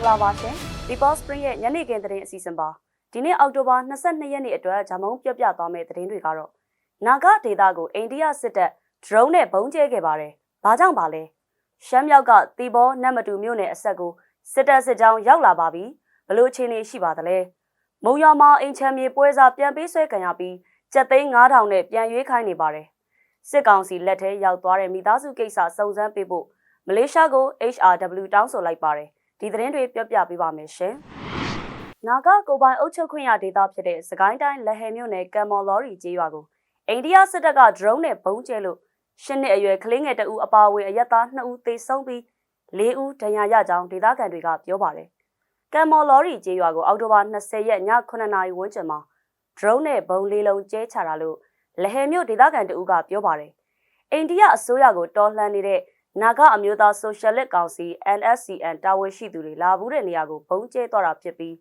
္ဂလာပါရှင် People Spring ရဲ့ညနေခင်းသတင်းအစီအစဉ်ပါဒီနေ့အောက်တိုဘာ22ရက်နေ့အတွက်ဂျာမုံပြပြသွားမယ့်သတင်းတွေကတော့နာဂဒေတာကိုအိန္ဒိယစစ်တပ် drone နဲ့ပုံကျဲခဲ့ပါတယ်ဘာကြောင့်ပါလဲရှမ်းမြောက်ကတီဘောနတ်မတူမြို့နယ်အဆက်ကိုစစ်တပ်စစ်ကြောင်းရောက်လာပါပြီဘလို့အခြေအနေရှိပါသလဲမုံရွာမှာအိမ်ချမ်းမြေပွဲစားပြန်ပေးဆွဲခံရပြီးကြက်သိန်း9000နဲ့ပြန်ရွေးခိုင်းနေပါတယ်စစ်ကောင်စီလက်ထဲရောက်သွားတဲ့မိသားစုကိစ္စစုံစမ်းပေးဖို့မလေးရှားကို HRW တောင်းဆိုလိုက်ပါတယ် ဒီသတင်းတွေပြောပြပေးပါမယ်ရှင်။နာဂကိုပိုင်အုပ်ချုပ်ခွင့်ရဒေသဖြစ်တဲ့စကိုင်းတိုင်းလက်ဟဲမြို့နယ်ကမ်မော်လော်ရီကျေးရွာကိုအိန္ဒိယစစ်တပ်က drone နဲ့ပုံကျဲလို့ရှစ်နှစ်အရွယ်ကလေးငယ်တဦးအပါအဝင်အရက်သား2ဦးသေဆုံးပြီး၄ဦးဒဏ်ရာရကြောင်းဒေသခံတွေကပြောပါတယ်။ကမ်မော်လော်ရီကျေးရွာကိုအောက်တိုဘာ20ရက်ည9နာရီဝန်းကျင်မှာ drone နဲ့ဘုံလေးလုံးကျဲချတာလို့လက်ဟဲမြို့ဒေသခံတဦးကပြောပါတယ်။အိန္ဒိယအစိုးရကိုတော်လှန်နေတဲ့ နာဂအမျိုးသားဆိုရှယ်လစ်ကောင်စီ NSCN တာဝန်ရှိသူတွေလာဘူးတဲ့နေရာကိုဘုံကျဲသွားတာဖြစ်ပြီး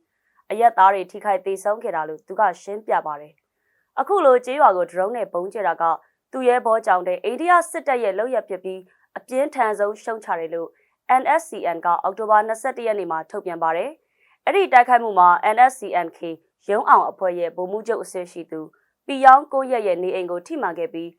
အရက်သားတွေထိခိုက်သေးဆုံးခဲ့တာလို့သူကရှင်းပြပါတယ်။အခုလိုကျေးရွာကို drone နဲ့ဘုံကျဲတာကသူရဲဘောကြောင့်တဲ့အိန္ဒိယစစ်တပ်ရဲ့လုပ်ရဖြစ်ပြီးအပြင်းထန်ဆုံးရှုံချတယ်လို့ NSCN ကအောက်တိုဘာ22ရက်နေ့မှာထုတ်ပြန်ပါတယ်။အဲ့ဒီတိုက်ခိုက်မှုမှာ NSCNK ရုံးအောင်အဖွဲ့ရဲ့ဗိုလ်မှူးချုပ်အဆင့်ရှိသူပီယောင်းကိုရက်ရဲ့နေအိမ်ကိုထိမှန်ခဲ့ပြီး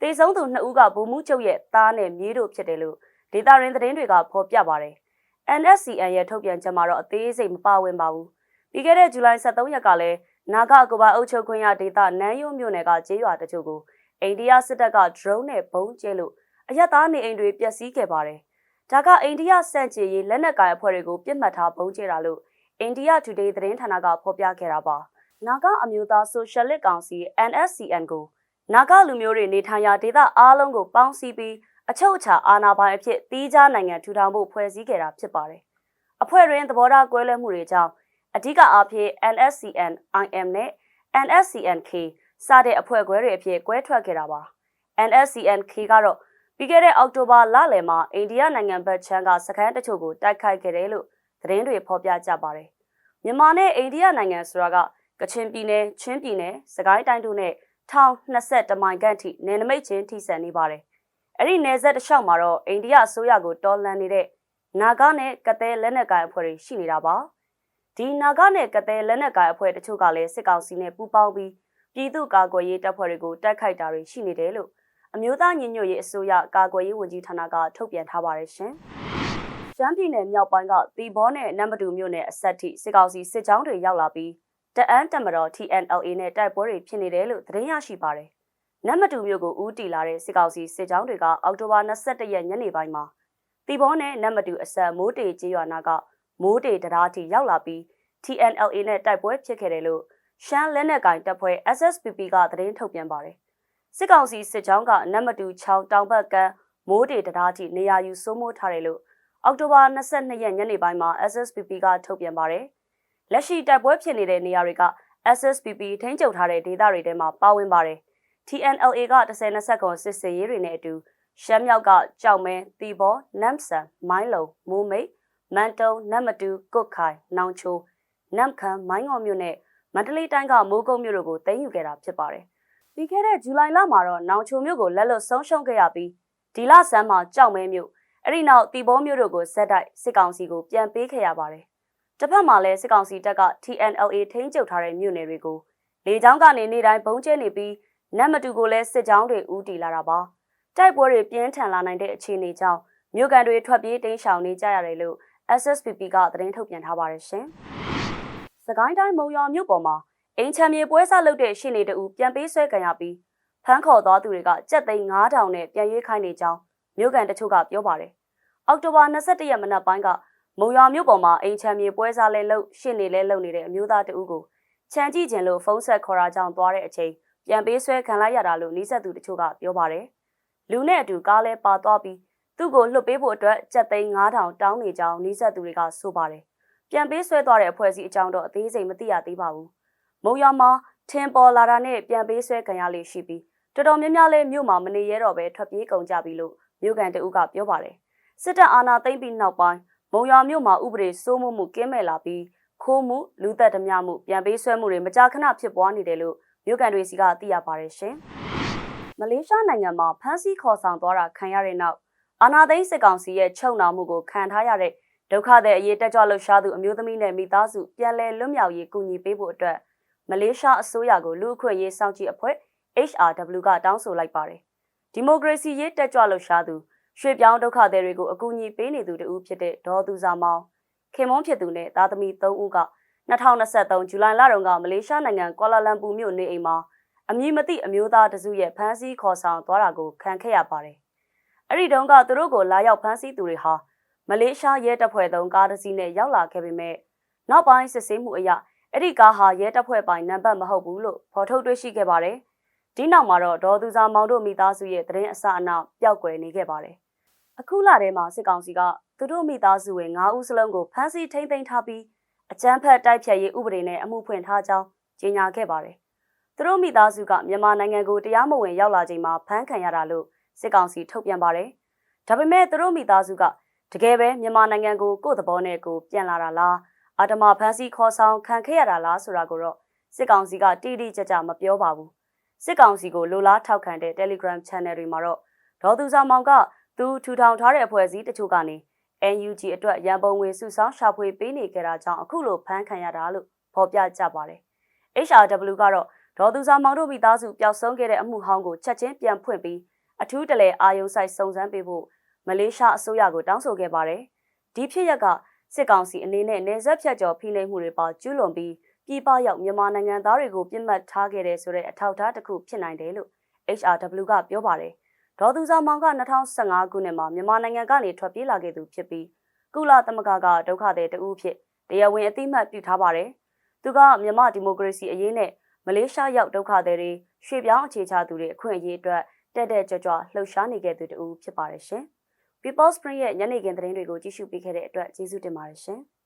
တေဆုံးသူနှစ်ဦးကဗိုလ်မှူးချုပ်ရဲ့သားနဲ့မြေးတို့ဖြစ်တယ်လို့ဒေတာရင်သတင်းတွေကဖော်ပြပါတယ်။ NSCN ရဲ့ထုတ်ပြန်ချက်မှာတော့အသေးစိတ်မပါဝင်ပါဘူး။ပြီးခဲ့တဲ့ဇူလိုင်23ရက်ကလည်းနာဂကိုပါအုပ်ချုပ်ခွင့်ရဒေတာနန်းယုံမြို့နယ်ကကျေးရွာတချို့ကိုအိန္ဒိယစစ်တပ်က drone နဲ့ဘုံကျဲလို့အရက်သားနေအိမ်တွေပျက်စီးခဲ့ပါတယ်။ဒါကအိန္ဒိယစန့်ကျင်ရေးလက်နက်ကိုင်အဖွဲ့တွေကိုပြစ်မှတ်ထားဘုံကျဲတာလို့အိန္ဒိယ Today သတင်းဌာနကဖော်ပြခဲ့တာပါ။နာဂအမျိုးသားဆိုရှယ်လစ်ကောင်စီ NSCN ကို နာဂလူမျိုးတွေနေထိုင်ရာဒေသအားလုံးကိုပေါင်းစည်းပြီးအချုပ်အခြာအာဏာပိုင်အဖြစ်တီးခြားနိုင်ငံထူထောင်ဖို့ဖွဲ့စည်းခဲ့တာဖြစ်ပါတယ်။အဖွဲ့ရင်းသဘောထားကွဲလွဲမှုတွေကြောင့်အဓိကအားဖြင့် NSCN IM နဲ့ NSCNK စတဲ့အဖွဲ့ခွဲတွေအဖြစ်ကွဲထွက်ခဲ့တာပါ။ NSCNK ကတော့ပြီးခဲ့တဲ့အောက်တိုဘာလလယ်မှာအိန္ဒိယနိုင်ငံဘက်ချမ်းကစခန်းတချို့ကိုတိုက်ခိုက်ခဲ့တယ်လို့သတင်းတွေဖော်ပြကြပါတယ်။မြန်မာနဲ့အိန္ဒိယနိုင်ငံဆိုတာကကချင်ပြည်နယ်၊ချင်းပြည်နယ်၊စကိုင်းတိုင်းတို့နဲ့ 1022မိုင်ခန့်ထိနယ်နိမိတ်ချင်းထိစပ်နေပါတယ်။အဲ့ဒီနယ်စပ်တစ်လျှောက်မှာတော့အိန္ဒိယအစိုးရကိုတော်လှန်နေတဲ့နာဂနဲ့ကသဲလက်နက်ကိုင်အဖွဲ့တွေရှိနေတာပါ။ဒီနာဂနဲ့ကသဲလက်နက်ကိုင်အဖွဲ့တချို့ကလည်းစစ်ကောင်စီနဲ့ပူးပေါင်းပြီးပြည်သူ့ကာကွယ်ရေးတပ်ဖွဲ့တွေကိုတိုက်ခိုက်တာတွေရှိနေတယ်လို့အမျိုးသားညီညွတ်ရေးအစိုးရကာကွယ်ရေးဝန်ကြီးဌာနကထုတ်ပြန်ထားပါတယ်ရှင်။ရှမ်းပြည်နယ်မြောက်ပိုင်းကတီဘောနဲ့နံပါတ်2မြို့နယ်အဆက်ထိစစ်ကောင်စီစစ်ကြောင်းတွေရောက်လာပြီး တအန်းတမတော် TNLA နဲ့တိုက်ပွဲတွေဖြစ်နေတယ်လို့သတင်းရရှိပါတယ်။နမတူမျိုးကိုဦးတီလာတဲ့စစ်ကောင်စီစစ်ကြောင်းတွေကအောက်တိုဘာ22ရက်ညနေပိုင်းမှာတီဘောနဲ့နမတူအဆက်မိုးတေကျေးရွာနာကမိုးတေတရားတီရောက်လာပြီး TNLA နဲ့တိုက်ပွဲဖြစ်ခဲ့တယ်လို့ရှမ်းလက်နက်ကင်တပ်ဖွဲ့ SSPP ကသတင်းထုတ်ပြန်ပါတယ်။စစ်ကောင်စီစစ်ကြောင်းကနမတူချောင်းတောင်ဘက်ကမ်းမိုးတေတရားတီနေရာယူစိုးမိုးထားတယ်လို့အောက်တိုဘာ22ရက်ညနေပိုင်းမှာ SSPP ကထုတ်ပြန်ပါတယ်။ လက်ရှိတိုက်ပွဲဖြစ်နေတဲ့နေရာတွေက SSPP ထိန်းချုပ်ထားတဲ့ဒေသတွေထဲမှာပါဝင်ပါတယ်။ TNLA က10-20ခွန်စစ်စင်ရေးတွေနဲ့အတူရှမ်းမြောက်ကကြောက်မဲတီဘောနမ်ဆန်မိုင်းလုံမိုးမိတ်မန်တုံနတ်မတူကုတ်ခိုင်နောင်ချိုနမ်ခမ်းမိုင်းငေါ်မြို့နဲ့မန္တလေးတိုင်းကမိုးကုတ်မြို့တို့ကိုသိမ်းယူခဲ့တာဖြစ်ပါတယ်။ပြီးခဲ့တဲ့ဇူလိုင်လမှာတော့နောင်ချိုမြို့ကိုလက်လွတ်ဆုံးရှုံးခဲ့ရပြီးဒီလဆန်းမှာကြောက်မဲမြို့အဲ့ဒီနောက်တီဘောမြို့တို့ကိုဇက်တိုက်စစ်ကောင်စီကိုပြန်ပေးခဲ့ရပါတယ် တစ်ဖက်မှာလည်းစစ်ကောင်စီတပ်က TNLA ထိန်းချုပ်ထားတဲ့မြို့နယ်တွေကိုလေကြောင်းကနေနေ့တိုင်းဘုံကျဲနေပြီးနတ်မတူကိုလည်းစစ်ကြောင်းတွေဦးတည်လာတာပါတိုက်ပွဲတွေပြင်းထန်လာနိုင်တဲ့အခြေအနေကြောင့်မြို့ကန်တွေထွက်ပြေးတိမ်းရှောင်နေကြရတယ်လို့ SSPP ကသတင်းထုတ်ပြန်ထားပါတယ်ရှင်။စကိုင်းတိုင်းမုံရွာမြို့ပေါ်မှာအင်ချမ်းမြေပွဲစားလုပ်တဲ့ရှင်းနေတူပြန်ပေးဆွဲခံရပြီးဖမ်းခေါ်သွားသူတွေကကြက်သိန်း9000နဲ့ပြန်ရွေးခိုင်းနေကြောင်းမြို့ကန်တချို့ကပြောပါတယ်။အောက်တိုဘာ22ရက်မနက်ပိုင်းက မုံရွာမြို့ပေါ်မှာအိမ်ချမ်းမြေပွဲစားလဲလို့ရှင်းနေလဲလုပ်နေတဲ့အမျိုးသားတဦးကိုချမ်းကြည့်ခြင်းလို့ဖုန်းဆက်ခေါ်တာကြောင့်သွားတဲ့အချိန်ပြန်ပေးဆွဲခံလိုက်ရတာလို့နှိဆက်သူတချို့ကပြောပါတယ်။လူနဲ့အတူကားလဲပါသွားပြီးသူ့ကိုလွတ်ပေးဖို့အတွက်ကြက်သိန်း9000တောင်းနေကြောင်းနှိဆက်သူတွေကဆိုပါတယ်။ပြန်ပေးဆွဲသွားတဲ့အဖွဲ့အစည်းအကြောင်းတော့အသေးစိတ်မသိရသေးပါဘူး။မုံရွာမှာထင်ပေါ်လာတာနဲ့ပြန်ပေးဆွဲခံရလေးရှိပြီးတော်တော်များများလဲမြို့မှာမနေရတော့ပဲထွက်ပြေးကုန်ကြပြီလို့မြို့ကန်တဦးကပြောပါတယ်။စစ်တပ်အာဏာသိမ်းပြီးနောက်ပိုင်း မုံရွာမြို့မှာဥပဒေစိုးမိုးမှုကင်းမဲ့လာပြီးခိုးမှုလူသက်ဓမြမှုပြန်ပေးဆွဲမှုတွေမကြာခဏဖြစ်ပွားနေတယ်လို့မြို့ကန်တွေစီကသိရပါတယ်ရှင်။မလေးရှားနိုင်ငံမှာဖမ်းဆီးခေါ်ဆောင်သွားတာခံရတဲ့နောက်အာနာသိန်းစစ်ကောင်စီရဲ့ချုပ်နှောင်မှုကိုခံထားရတဲ့ဒုက္ခသည်အရေးတက်ကြွလှုပ်ရှားသူအမျိုးသမီးနဲ့မိသားစုပြန်လည်လွတ်မြောက်ရေးကူညီပေးဖို့အတွက်မလေးရှားအစိုးရကိုလူ့အခွင့်အရေးစောင့်ကြည့်အဖွဲ့ HRW ကတောင်းဆိုလိုက်ပါတယ်။ဒီမိုကရေစီရေးတက်ကြွလှုပ်ရှားသူ ရွှေပြောင်းဒုက္ခသည်တွေကိုအကူအညီပေးနေသူတဦးဖြစ်တဲ့ဒေါ်သူစာမောင်ခင်မွန်းဖြစ်သူနဲ့သားသမီး3ဦးက2023ဇူလိုင်လတုန်းကမလေးရှားနိုင်ငံကွာလာလမ်ပူမြို့နေအိမ်မှာအမည်မသိအမျိုးသားတစုရဲ့ဖမ်းဆီးခေါ်ဆောင်သွားတာကိုခံခဲ့ရပါတယ်။အဲ့ဒီတုန်းကသူတို့ကိုလာရောက်ဖမ်းဆီးသူတွေဟာမလေးရှားရဲတပ်ဖွဲ့သုံးကားတစ်စီးနဲ့ရောက်လာခဲ့ပေမဲ့နောက်ပိုင်းစစ်ဆေးမှုအရအဲ့ဒီကားဟာရဲတပ်ဖွဲ့ပိုင်နံပါတ်မဟုတ်ဘူးလို့ဖော်ထုတ်တွေ့ရှိခဲ့ပါတယ်။ ဒီနောက်မှာတော့ဒေါ်သူစာမောင်တို့မိသားစုရဲ့တရင်အစအနောက်ပျောက်ကွယ်နေခဲ့ပါတယ်။အခုလထဲမှာစစ်ကောင်စီကသူတို့မိသားစုဝင်9ဦးစလုံးကိုဖမ်းဆီးထိန်းသိမ်းထားပြီးအကြမ်းဖက်တိုက်ဖျက်ရေးဥပဒေနဲ့အမှုဖွင့်ထားကြောင်းကြေညာခဲ့ပါတယ်။သူတို့မိသားစုကမြန်မာနိုင်ငံကိုတရားမဝင်ရောက်လာချိန်မှာဖမ်းခံရတာလို့စစ်ကောင်စီထုတ်ပြန်ပါတယ်။ဒါပေမဲ့သူတို့မိသားစုကတကယ်ပဲမြန်မာနိုင်ငံကိုကိုယ့်သဘောနဲ့ကိုယ်ပြန်လာတာလားအာတမဖန်စီခေါ်ဆောင်ခံခဲ့ရတာလားဆိုတာကိုတော့စစ်ကောင်စီကတိတိကျကျမပြောပါဘူး စစ်ကောင်စီကိုလိုလားထောက်ခံတဲ့ Telegram Channel တွေမှာတော့ဒေါ်သူစာမောင်ကသူထူထောင်ထားတဲ့အဖွဲ့အစည်းတချို့ကနေ NUG အတွက်ရန်ပုံငွေစုဆောင်းရှာဖွေပေးနေကြတာကြောင့်အခုလိုဖမ်းခံရတာလို့ဖော်ပြကြပါတယ် HRW ကတော့ဒေါ်သူစာမောင်တို့မိသားစုပျောက်ဆုံးခဲ့တဲ့အမှုဟောင်းကိုချက်ချင်းပြန်ဖွင့်ပြီးအထူးတလဲအာယုံဆိုင်စုံစမ်းပေးဖို့မလေးရှားအစိုးရကိုတောင်းဆိုခဲ့ပါတယ်။ဒီဖြစ်ရက်ကစစ်ကောင်စီအနေနဲ့နေဆက်ဖြတ်ကျော်ဖိနှိပ်မှုတွေပါကျူးလွန်ပြီး ပြည်ပရောက်မြန်မာနိုင်ငံသားတွေကိုပြစ်မှတ်ထားခဲ့တဲ့ဆိုတဲ့အထောက်အထားတစ်ခုဖြစ်နိုင်တယ်လို့ HRW ကပြောပါတယ်။ဒေါ်သူစာမောင်က2015ခုနှစ်မှာမြန်မာနိုင်ငံကနေထွက်ပြေးလာခဲ့သူဖြစ်ပြီးကုလသမဂ္ဂကဒုက္ခသည်တဦးဖြစ်တရားဝင်အသိမှတ်ပြုထားပါတယ်။သူကမြန်မာဒီမိုကရေစီအရေးနဲ့မလေးရှားရောက်ဒုက္ခသည်တွေရွှေ့ပြောင်းအခြေချသူတွေအခွင့်အရေးအတွက်တက်တက်ကြွကြွလှုပ်ရှားနေခဲ့သူတဦးဖြစ်ပါတယ်ရှင်။ People Spring ရဲ့ညနေခင်းသတင်းတွေကိုကြည့်ရှုပေးခဲ့တဲ့အတွက်ကျေးဇူးတင်ပါတယ်ရှင်။